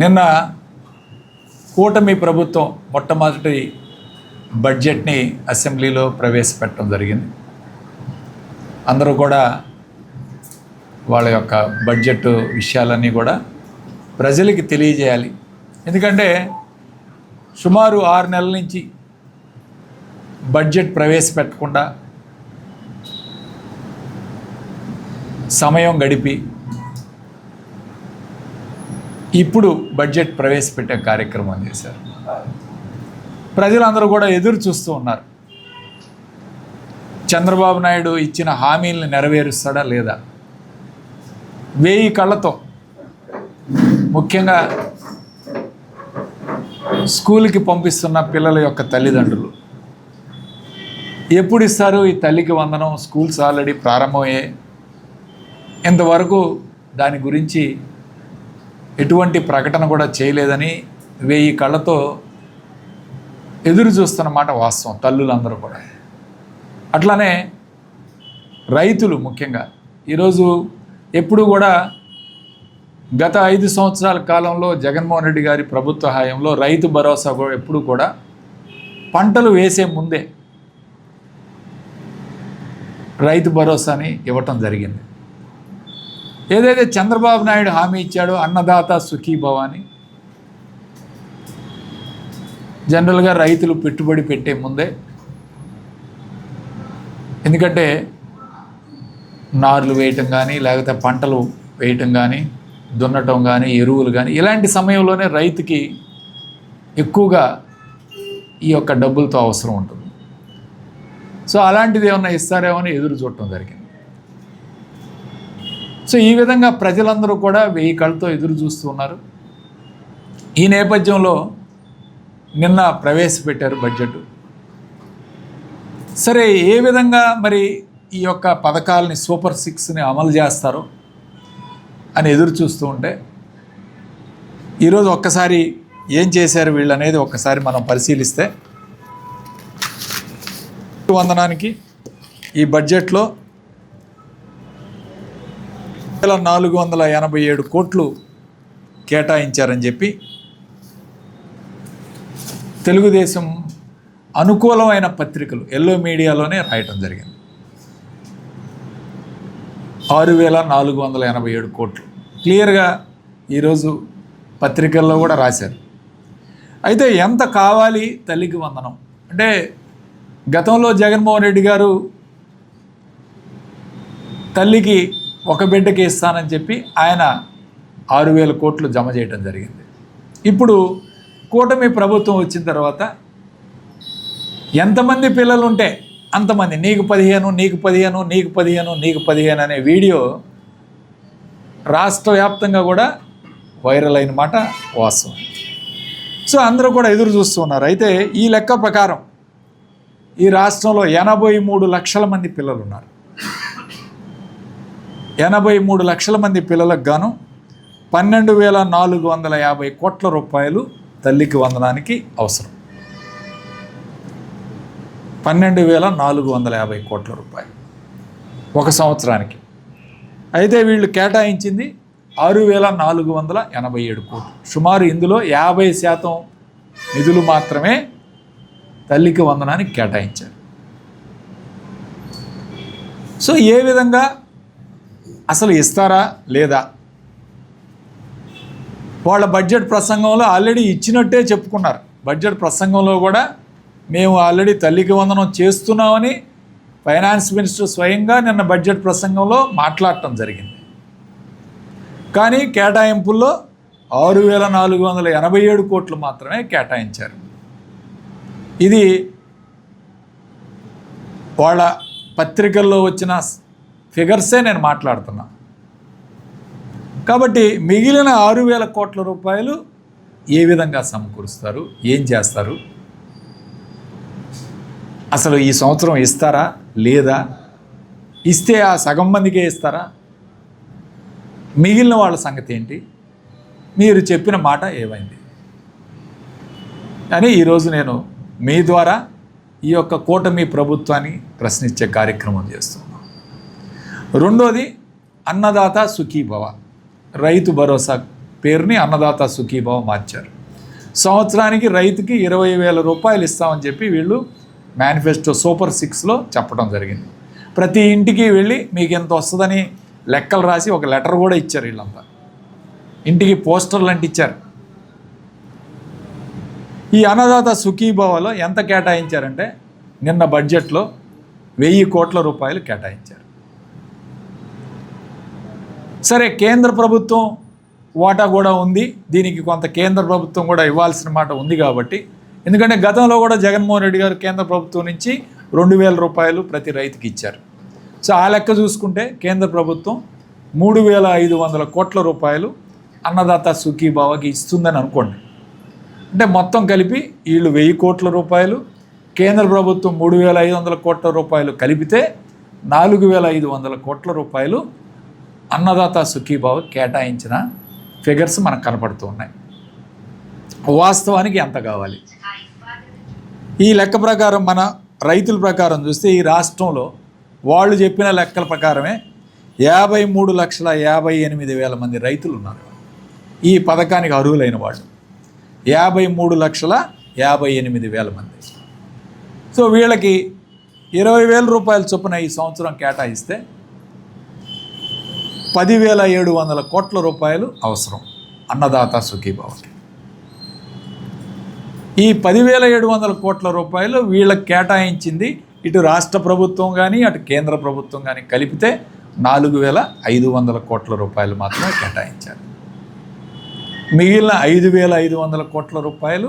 నిన్న కూటమి ప్రభుత్వం మొట్టమొదటి బడ్జెట్ని అసెంబ్లీలో ప్రవేశపెట్టడం జరిగింది. అందరూ కూడా వాళ్ళ యొక్క బడ్జెట్ విషయాలన్నీ కూడా ప్రజలకి తెలియజేయాలి. ఎందుకంటే సుమారు ఆరు నెలల నుంచి బడ్జెట్ ప్రవేశపెట్టకుండా సమయం గడిపి ఇప్పుడు బడ్జెట్ ప్రవేశపెట్టే కార్యక్రమం చేశారు? ప్రజలందరూ కూడా ఎదురు చూస్తూ ఉన్నారు. చంద్రబాబు నాయుడు ఇచ్చిన హామీలను నెరవేరుస్తాడా లేదా? వేయి కళ్ళతో. ముఖ్యంగా స్కూల్కి పంపిస్తున్న పిల్లల యొక్క తల్లిదండ్రులు. ఎప్పుడు ఇస్తారు ఈ తల్లికి వందనం? స్కూల్స్ ఆల్రెడీ ప్రారంభమయ్యాయి. ఇంతవరకు దాని గురించి ఎటువంటి ప్రకటన కూడా చేయలేదని వెయ్యి కళ్ళతో ఎదురు చూస్తున్నమాట వాస్తవం తల్లులందరూ కూడా. అట్లానే రైతులు ముఖ్యంగా ఈరోజు ఎప్పుడు కూడా గత ఐదు సంవత్సరాల కాలంలో జగన్మోహన్ రెడ్డి గారి ప్రభుత్వ హయాంలో రైతు భరోసా కూడా ఎప్పుడు కూడా పంటలు వేసే ముందే రైతు భరోసాని ఇవ్వటం జరిగింది. ఏదైతే చంద్రబాబు నాయుడు హామీ ఇచ్చాడో అన్నదాత సుఖీభవ అని జనరల్గా రైతులు పెట్టుబడి పెట్టే ముందే ఎందుకంటే నార్లు వేయటం కానీ లేకపోతే పంటలు వేయటం కానీ దున్నటం కానీ ఎరువులు కానీ ఇలాంటి సమయంలోనే రైతుకి ఎక్కువగా ఈ యొక్క డబ్బులతో అవసరం ఉంటుంది. సో అలాంటిది ఏమన్నా ఇస్తారేమో అని ఎదురు చూడటం జరిగింది. సో ఈ విధంగా ప్రజలందరూ కూడా వెయ్యి కళ్ళతో ఎదురు చూస్తూ ఉన్నారు. ఈ నేపథ్యంలో నిన్న ప్రవేశపెట్టారు బడ్జెట్. సరే ఏ విధంగా మరి ఈ యొక్క పథకాలని సూపర్ సిక్స్ని అమలు చేస్తారో అని ఎదురు చూస్తూ ఉంటే ఈరోజు ఒక్కసారి ఏం చేశారు వీళ్ళు అనేది ఒక్కసారి మనం పరిశీలిస్తే వందనానికి ఈ బడ్జెట్లో వేల నాలుగు వందల ఎనభై ఏడు కోట్లు కేటాయించారని చెప్పి తెలుగుదేశం అనుకూలమైన పత్రికలు ఎల్లో మీడియాలోనే రాయటం జరిగింది. ఆరు వేల నాలుగు వందల ఎనభై ఏడు కోట్లు. క్లియర్గా ఈరోజు పత్రికల్లో కూడా రాశారు. అయితే ఎంత కావాలి తల్లికి వందనం? అంటే గతంలో జగన్మోహన్ రెడ్డి గారు తల్లికి ఒక బిడ్డకి ఇస్తానని చెప్పి ఆయన ఆరు వేల కోట్లు జమ చేయడం జరిగింది. ఇప్పుడు కూటమి ప్రభుత్వం వచ్చిన తర్వాత ఎంతమంది పిల్లలు ఉంటే అంతమంది నీకు పదిహేను నీకు పదిహేను నీకు పదిహేను నీకు పదిహేను అనే వీడియో రాష్ట్ర వ్యాప్తంగా కూడా వైరల్ అయిన మాట వాస్తవం. సో అందరూ కూడా ఎదురు చూస్తున్నారు అయితే ఈ లెక్క ప్రకారం ఈ రాష్ట్రంలో ఎనభై మూడు లక్షల మంది పిల్లలు ఉన్నారు ఎనభై మూడు లక్షల మంది పిల్లలకు గాను పన్నెండు వేల నాలుగు వందల యాభై కోట్ల రూపాయలు తల్లికి వందనానికి అవసరం. పన్నెండు వేల నాలుగు వందల యాభై కోట్ల రూపాయలు ఒక సంవత్సరానికి. అయితే వీళ్ళు కేటాయించింది ఆరు వేల నాలుగు వందల ఎనభై ఏడు కోట్లు. సుమారు ఇందులో యాభై శాతం నిధులు మాత్రమే తల్లికి వందనానికి కేటాయించారు. సో ఏ విధంగా అసలు ఇస్తారా లేదా? వాళ్ళ బడ్జెట్ ప్రసంగంలో ఆల్రెడీ ఇచ్చినట్టే చెప్పుకున్నారు. బడ్జెట్ ప్రసంగంలో కూడా మేము ఆల్రెడీ తల్లికి వందనం చేస్తున్నామని ఫైనాన్స్ మినిస్టర్ స్వయంగా నిన్న బడ్జెట్ ప్రసంగంలో మాట్లాడటం జరిగింది. కానీ కేటాయింపుల్లో ఆరు వేల నాలుగు వందల ఎనభై ఏడు కోట్లు మాత్రమే కేటాయించారు. ఇది వాళ్ళ పత్రికల్లో వచ్చిన ఫిగర్సే నేను మాట్లాడుతున్నా. కాబట్టి మిగిలిన ఆరు వేల కోట్ల రూపాయలు ఏ విధంగా సమకూరుస్తారు? ఏం చేస్తారు? అసలు ఈ సంవత్సరం ఇస్తారా? లేదా? ఇస్తే ఆ సగం మందికే ఇస్తారా? మిగిలిన వాళ్ళ సంగతి ఏంటి? మీరు చెప్పిన మాట ఏమైంది? అని ఈరోజు నేను మీ ద్వారా ఈ యొక్క కూటమి ప్రభుత్వాన్ని ప్రశ్నించే కార్యక్రమం చేస్తున్నాను. రెండోది అన్నదాత సుఖీభవ. రైతు భరోసా పేరుని అన్నదాత సుఖీభావ మార్చారు. సంవత్సరానికి రైతుకి ఇరవై వేల రూపాయలు ఇస్తామని చెప్పి వీళ్ళు మేనిఫెస్టో సూపర్ సిక్స్లో చెప్పడం జరిగింది. ప్రతి ఇంటికి వెళ్ళి మీకు ఎంత వస్తుందని లెక్కలు రాసి ఒక లెటర్ కూడా ఇచ్చారు వీళ్ళంతా. ఇంటికి పోస్టర్లు అంటే ఇచ్చారు. ఈ అన్నదాత సుఖీభావలో ఎంత కేటాయించారంటే నిన్న బడ్జెట్లో వెయ్యి కోట్ల రూపాయలు కేటాయించారు. సరే కేంద్ర ప్రభుత్వం వాటా కూడా ఉంది. దీనికి కొంత కేంద్ర ప్రభుత్వం కూడా ఇవ్వాల్సిన మాట ఉంది కాబట్టి. ఎందుకంటే గతంలో కూడా జగన్మోహన్ రెడ్డి గారు కేంద్ర ప్రభుత్వం నుంచి రెండు వేల రూపాయలు ప్రతి రైతుకి ఇచ్చారు. సో ఆ లెక్క చూసుకుంటే కేంద్ర ప్రభుత్వం మూడు వేల ఐదు వందల కోట్ల రూపాయలు అన్నదాత సుఖీభావకి ఇస్తుందని అనుకోండి. అంటే మొత్తం కలిపి వీళ్ళు వెయ్యి కోట్ల రూపాయలు కేంద్ర ప్రభుత్వం మూడు వేల ఐదు వందల కోట్ల రూపాయలు కలిపితే నాలుగు వేల ఐదు వందల కోట్ల రూపాయలు అన్నదాత సుఖీభావ కేటాయించిన ఫిగర్స్ మనకు కనపడుతూ ఉన్నాయి. వాస్తవానికి ఎంత కావాలి? ఈ లెక్క ప్రకారం మన రైతుల ప్రకారం చూస్తే ఈ రాష్ట్రంలో వాళ్ళు చెప్పిన లెక్కల ప్రకారమే యాభై మూడు లక్షల యాభై ఎనిమిది వేల మంది రైతులు ఉన్నారు. ఈ పథకానికి అర్హులైన వాళ్ళు యాభై మూడు లక్షల యాభై ఎనిమిది వేల మంది. సో వీళ్ళకి ఇరవై వేల రూపాయల చొప్పున ఈ సంవత్సరం కేటాయిస్తే పదివేల ఏడు వందల కోట్ల రూపాయలు అవసరం. అన్నదాత సుఖీభావకి ఈ పదివేల ఏడు వందల కోట్ల రూపాయలు వీళ్ళకి కేటాయించింది ఇటు రాష్ట్ర ప్రభుత్వం కానీ అటు కేంద్ర ప్రభుత్వం కానీ కలిపితే నాలుగు వేల ఐదు వందల కోట్ల రూపాయలు మాత్రమే కేటాయించారు. మిగిలిన ఐదు వేల ఐదు వందల కోట్ల రూపాయలు